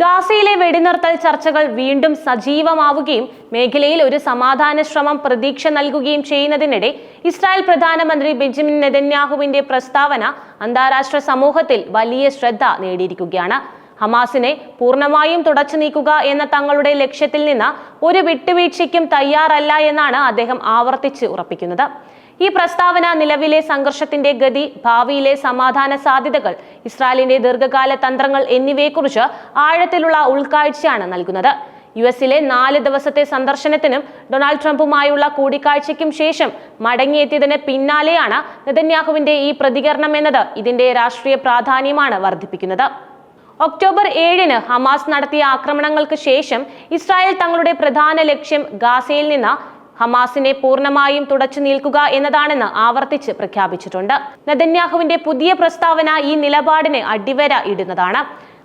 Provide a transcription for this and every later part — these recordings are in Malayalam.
ഗാസയിലെ വെടിനിർത്തൽ ചർച്ചകൾ വീണ്ടും സജീവമാവുകയും മേഖലയിൽ ഒരു സമാധാന ശ്രമം പ്രതീക്ഷ നൽകുകയും ചെയ്യുന്നതിനിടെ ഇസ്രായേൽ പ്രധാനമന്ത്രി ബെഞ്ചമിൻ നെതന്യാഹുവിന്റെ പ്രസ്താവന അന്താരാഷ്ട്ര സമൂഹത്തിൽ വലിയ ശ്രദ്ധ നേടിയിരിക്കുകയാണ്. ഹമാസിനെ പൂർണമായും തുടച്ചു നീക്കുക എന്ന തങ്ങളുടെ ലക്ഷ്യത്തിൽ നിന്ന് ഒരു വിട്ടുവീഴ്ചയ്ക്കും തയ്യാറല്ല എന്നാണ് അദ്ദേഹം ആവർത്തിച്ച് ഉറപ്പിക്കുന്നത്. ഈ പ്രസ്താവന നിലവിലെ സംഘർഷത്തിന്റെ ഗതി ഭാവിയിലെ സമാധാന സാധ്യതകൾ ഇസ്രായേലിന്റെ ദീർഘകാല തന്ത്രങ്ങൾ എന്നിവയെക്കുറിച്ച് ആഴത്തിലുള്ള ഉൾക്കാഴ്ചയാണ് നൽകുന്നത്. യു എസിലെ നാല് ദിവസത്തെ സന്ദർശനത്തിനും ഡൊണാൾഡ് ട്രംപുമായുള്ള കൂടിക്കാഴ്ചയ്ക്കും ശേഷം മടങ്ങിയെത്തിയതിന് പിന്നാലെയാണ് നെതന്യാഹുവിന്റെ ഈ പ്രതികരണം എന്നത് ഇതിന്റെ രാഷ്ട്രീയ പ്രാധാന്യമാണ് വർദ്ധിപ്പിക്കുന്നത്. ഒക്ടോബർ ഏഴിന് ഹമാസ് നടത്തിയ ആക്രമണങ്ങൾക്ക് ശേഷം ഇസ്രായേൽ തങ്ങളുടെ പ്രധാന ലക്ഷ്യം ഗാസയിൽ നിന്ന് ഹമാസിനെ പൂർണമായും തുടച്ചു നിൽക്കുക എന്നതാണെന്ന് ആവർത്തിച്ച് പ്രഖ്യാപിച്ചിട്ടുണ്ട്. നെതന്യാഹുവിന്റെ പുതിയ പ്രസ്താവന ഈ നിലപാടിന് അടിവര ഇടുന്നതാണ്.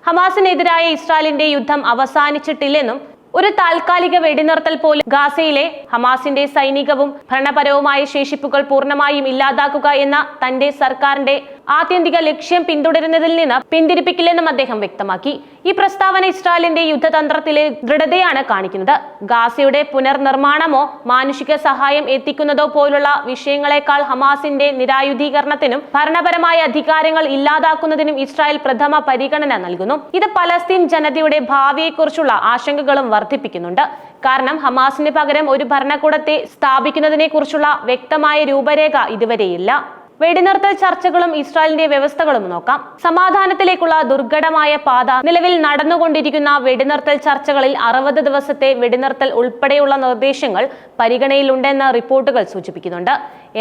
ഹമാസിനെതിരായ ഇസ്രായേലിന്റെ യുദ്ധം അവസാനിച്ചിട്ടില്ലെന്നും ഒരു താൽക്കാലിക വെടിനിർത്തൽ പോലും ഗാസയിലെ ഹമാസിന്റെ സൈനികവും ഭരണപരവുമായ ശേഷിപ്പുകൾ പൂർണമായും ഇല്ലാതാക്കുക എന്ന തന്റെ സർക്കാരിന്റെ ആത്യന്തിക ലക്ഷ്യം പിന്തുടരുന്നതിൽ നിന്ന് പിന്തിരിപ്പിക്കില്ലെന്നും അദ്ദേഹം വ്യക്തമാക്കി. ഈ പ്രസ്താവന ഇസ്രായേലിന്റെ യുദ്ധതന്ത്രത്തിലെ ദൃഢതയാണ് കാണിക്കുന്നത്. ഗാസയുടെ പുനർനിർമ്മാണമോ മാനുഷിക സഹായം എത്തിക്കുന്നതോ പോലുള്ള വിഷയങ്ങളെക്കാൾ ഹമാസിന്റെ നിരായുധീകരണത്തിനും ഭരണപരമായ അധികാരങ്ങൾ ഇല്ലാതാക്കുന്നതിനും ഇസ്രായേൽ പ്രഥമ പരിഗണന നൽകുന്നു. ഇത് പലസ്തീൻ ജനതയുടെ ഭാവിയെക്കുറിച്ചുള്ള ആശങ്കകളും വർദ്ധിപ്പിക്കുന്നുണ്ട്. കാരണം ഹമാസിന് പകരം ഒരു ഭരണകൂടത്തെ സ്ഥാപിക്കുന്നതിനെക്കുറിച്ചുള്ള വ്യക്തമായ രൂപരേഖ ഇതുവരെയില്ല. വെടിനിർത്തൽ ചർച്ചകളും ഇസ്രായേലിന്റെ വ്യവസ്ഥകളും നോക്കാം. സമാധാനത്തിലേക്കുള്ള ദുർഘടമായ പാത. നിലവിൽ നടന്നുകൊണ്ടിരിക്കുന്ന വെടിനിർത്തൽ ചർച്ചകളിൽ അറുപത് ദിവസത്തെ വെടിനിർത്തൽ ഉൾപ്പെടെയുള്ള നിർദ്ദേശങ്ങൾ പരിഗണനയിലുണ്ടെന്ന് റിപ്പോർട്ടുകൾ സൂചിപ്പിക്കുന്നുണ്ട്.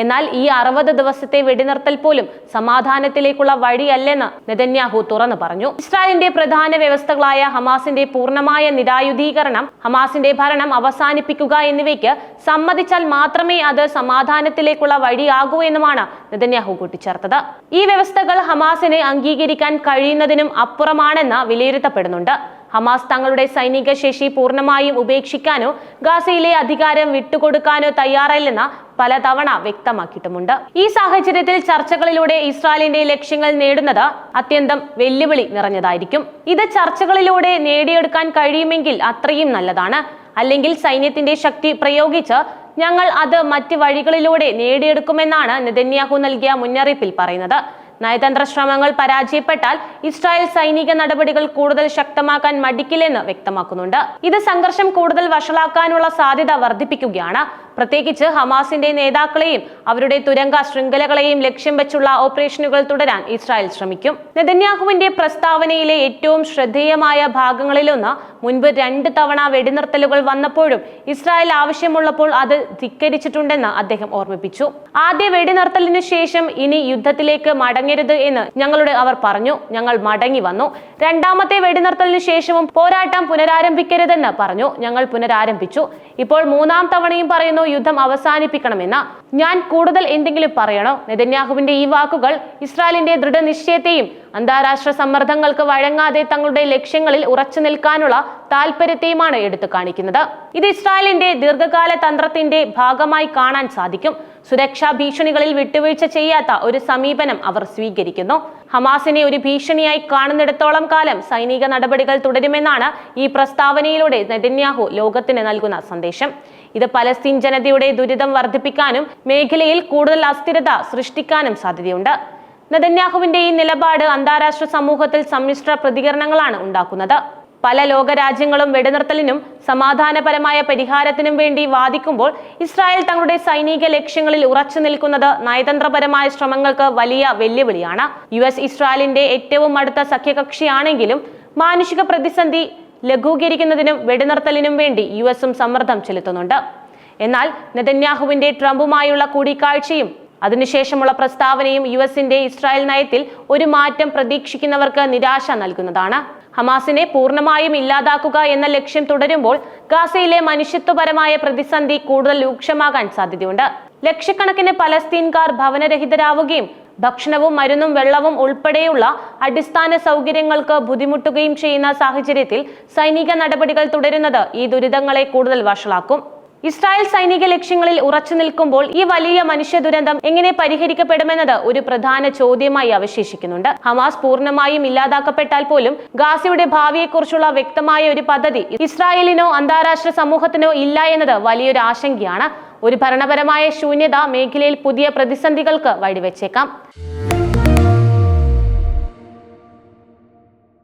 എന്നാൽ ഈ അറുപത് ദിവസത്തെ വെടിനിർത്തൽ പോലും സമാധാനത്തിലേക്കുള്ള വഴിയല്ലെന്ന് നെതന്യാഹു തുറന്നു പറഞ്ഞു. ഇസ്രായേലിന്റെ പ്രധാന വ്യവസ്ഥകളായ ഹമാസിന്റെ പൂർണമായ നിരായുധീകരണം ഹമാസിന്റെ ഭരണം അവസാനിപ്പിക്കുക എന്നിവയ്ക്ക് സമ്മതിച്ചാൽ മാത്രമേ അത് സമാധാനത്തിലേക്കുള്ള വഴിയാകൂ എന്നുമാണ് നെതന്യാഹു കൂട്ടിച്ചേർത്തത്. ഈ വ്യവസ്ഥകൾ ഹമാസിനെ അംഗീകരിക്കാൻ കഴിയുന്നതിനും അപ്പുറമാണെന്ന് വിലയിരുത്തപ്പെടുന്നുണ്ട്. ഹമാസ് തങ്ങളുടെ സൈനിക ശേഷി പൂർണമായും ഉപേക്ഷിക്കാനോ ഗാസയിലെ അധികാരം വിട്ടുകൊടുക്കാനോ തയ്യാറല്ലെന്ന് പലതവണ വ്യക്തമാക്കിയിട്ടുമുണ്ട്. ഈ സാഹചര്യത്തിൽ ചർച്ചകളിലൂടെ ഇസ്രായേലിന്റെ ലക്ഷ്യങ്ങൾ നേടുന്നത് അത്യന്തം വെല്ലുവിളി നിറഞ്ഞതായിരിക്കും. ഇത് ചർച്ചകളിലൂടെ നേടിയെടുക്കാൻ കഴിയുമെങ്കിൽ അത്രയും നല്ലതാണ്. അല്ലെങ്കിൽ സൈന്യത്തിന്റെ ശക്തി പ്രയോഗിച്ച് ഞങ്ങൾ അത് മറ്റ് വഴികളിലൂടെ നേടിയെടുക്കുമെന്നാണ് നെതന്യാഹു നൽകിയ മുന്നറിയിപ്പിൽ പറയുന്നത്. നയതന്ത്ര ശ്രമങ്ങൾ പരാജയപ്പെട്ടാൽ ഇസ്രായേൽ സൈനിക നടപടികൾ കൂടുതൽ ശക്തമാക്കാൻ മടിക്കില്ലെന്ന് വ്യക്തമാക്കുന്നുണ്ട്. ഇത് സംഘർഷം കൂടുതൽ വഷളാക്കാനുള്ള സാധ്യത വർദ്ധിപ്പിക്കുകയാണ്. പ്രത്യേകിച്ച് ഹമാസിന്റെ നേതാക്കളെയും അവരുടെ തുരങ്ക ശൃംഖലകളെയും ലക്ഷ്യം വെച്ചുള്ള ഓപ്പറേഷനുകൾ തുടരാൻ ഇസ്രായേൽ ശ്രമിക്കും. നെതന്യാഹുവിന്റെ പ്രസ്താവനയിലെ ഏറ്റവും ശ്രദ്ധേയമായ ഭാഗങ്ങളിലൊന്ന് മുൻപ് രണ്ട് തവണ വെടിനിർത്തലുകൾ വന്നപ്പോഴും ഇസ്രായേൽ ആവശ്യമുള്ളപ്പോൾ അത് ധിക്കരിച്ചിട്ടുണ്ടെന്ന് അദ്ദേഹം ഓർമ്മിപ്പിച്ചു. ആദ്യ വെടിനിർത്തലിനു ശേഷം ഇനി യുദ്ധത്തിലേക്ക് മടങ്ങരുത് എന്ന് ഞങ്ങളുടെ അവർ പറഞ്ഞു. ഞങ്ങൾ മടങ്ങി വന്നു. രണ്ടാമത്തെ വെടിനിർത്തലിനു ശേഷവും പോരാട്ടം പുനരാരംഭിക്കരുതെന്ന് പറഞ്ഞു. ഞങ്ങൾ പുനരാരംഭിച്ചു. ഇപ്പോൾ മൂന്നാം തവണയും പറയുന്നു യുദ്ധം അവസാനിപ്പിക്കണമെന്ന്. ഞാൻ കൂടുതൽ എന്തെങ്കിലും പറയണോ? നെതന്യാഹുവിന്റെ ഈ വാക്കുകൾ ഇസ്രായേലിന്റെ ദൃഢനിശ്ചയത്തെയും അന്താരാഷ്ട്ര സമ്മർദ്ദങ്ങൾക്ക് വഴങ്ങാതെ തങ്ങളുടെ ലക്ഷ്യങ്ങളിൽ ഉറച്ചു നിൽക്കാനുള്ള താല്പര്യത്തെയുമാണ് എടുത്തു കാണിക്കുന്നത്. ഇത് ഇസ്രായേലിന്റെ ദീർഘകാല തന്ത്രത്തിന്റെ ഭാഗമായി കാണാൻ സാധിക്കും. സുരക്ഷാ ഭീഷണികളിൽ വിട്ടുവീഴ്ച ചെയ്യാത്ത ഒരു സമീപനം അവർ സ്വീകരിക്കുന്നു. ഹമാസിനെ ഒരു ഭീഷണിയായി കാണുന്നിടത്തോളം കാലം സൈനിക നടപടികൾ തുടരുമെന്നാണ് ഈ പ്രസ്താവനയിലൂടെ നെതന്യാഹു ലോകത്തിന് നൽകുന്ന സന്ദേശം. ഇത് പലസ്തീൻ ജനതയുടെ ദുരിതം വർദ്ധിപ്പിക്കാനും മേഖലയിൽ കൂടുതൽ അസ്ഥിരത സൃഷ്ടിക്കാനും സാധ്യതയുണ്ട്. നെതന്യാഹുവിന്റെ ഈ നിലപാട് അന്താരാഷ്ട്ര സമൂഹത്തിൽ സമ്മിശ്ര പ്രതികരണങ്ങളാണ് ഉണ്ടാക്കുന്നത്. പല ലോകരാജ്യങ്ങളും വെടിനിർത്തലിനും സമാധാനപരമായ പരിഹാരത്തിനും വേണ്ടി വാദിക്കുമ്പോൾ ഇസ്രായേൽ തങ്ങളുടെ സൈനിക ലക്ഷ്യങ്ങളിൽ ഉറച്ചു നിൽക്കുന്നത് നയതന്ത്രപരമായ ശ്രമങ്ങൾക്ക് വലിയ വെല്ലുവിളിയാണ്. യു എസ് ഇസ്രായേലിന്റെ ഏറ്റവും അടുത്ത സഖ്യകക്ഷിയാണെങ്കിലും മാനുഷിക പ്രതിസന്ധി ലഘൂകരിക്കുന്നതിനും വെടിനിർത്തലിനും വേണ്ടി യു എസും സമ്മർദ്ദം ചെലുത്തുന്നുണ്ട്. എന്നാൽ നെതന്യാഹുവിന്റെ ട്രംപുമായുള്ള കൂടിക്കാഴ്ചയും അതിനുശേഷമുള്ള പ്രസ്താവനയും യു എസിന്റെ ഇസ്രായേൽ നയത്തിൽ ഒരു മാറ്റം പ്രതീക്ഷിക്കുന്നവർക്ക് നിരാശ നൽകുന്നതാണ്. ഹമാസിനെ പൂർണമായും ഇല്ലാതാക്കുക എന്ന ലക്ഷ്യം തുടരുമ്പോൾ ഗാസയിലെ മനുഷ്യത്വപരമായ പ്രതിസന്ധി കൂടുതൽ രൂക്ഷമാകാൻ സാധ്യതയുണ്ട്. ലക്ഷക്കണക്കിന് പലസ്തീൻകാർ ഭവനരഹിതരാവുകയും ഭക്ഷണവും മരുന്നും വെള്ളവും ഉൾപ്പെടെയുള്ള അടിസ്ഥാന സൗകര്യങ്ങൾക്ക് ബുദ്ധിമുട്ടുകയും ചെയ്യുന്ന സാഹചര്യത്തിൽ സൈനിക നടപടികൾ തുടരുന്നത് ഈ ദുരിതങ്ങളെ കൂടുതൽ വഷളാക്കും. ഇസ്രായേൽ സൈനിക ലക്ഷ്യങ്ങളിൽ ഉറച്ചു നിൽക്കുമ്പോൾ ഈ വലിയ മനുഷ്യ ദുരന്തം എങ്ങനെ പരിഹരിക്കപ്പെടുമെന്നത് ഒരു പ്രധാന ചോദ്യമായി അവശേഷിക്കുന്നുണ്ട്. ഹമാസ് പൂർണമായും ഇല്ലാതാക്കപ്പെട്ടാൽ പോലും ഗാസയുടെ ഭാവിയെക്കുറിച്ചുള്ള വ്യക്തമായ ഒരു പദ്ധതി ഇസ്രായേലിനോ അന്താരാഷ്ട്ര സമൂഹത്തിനോ ഇല്ല എന്നത് വലിയൊരു ആശങ്കയാണ്. ഒരു ഭരണപരമായ ശൂന്യത മേഖലയിൽ പുതിയ പ്രതിസന്ധികൾക്ക് വഴിവെച്ചേക്കാം.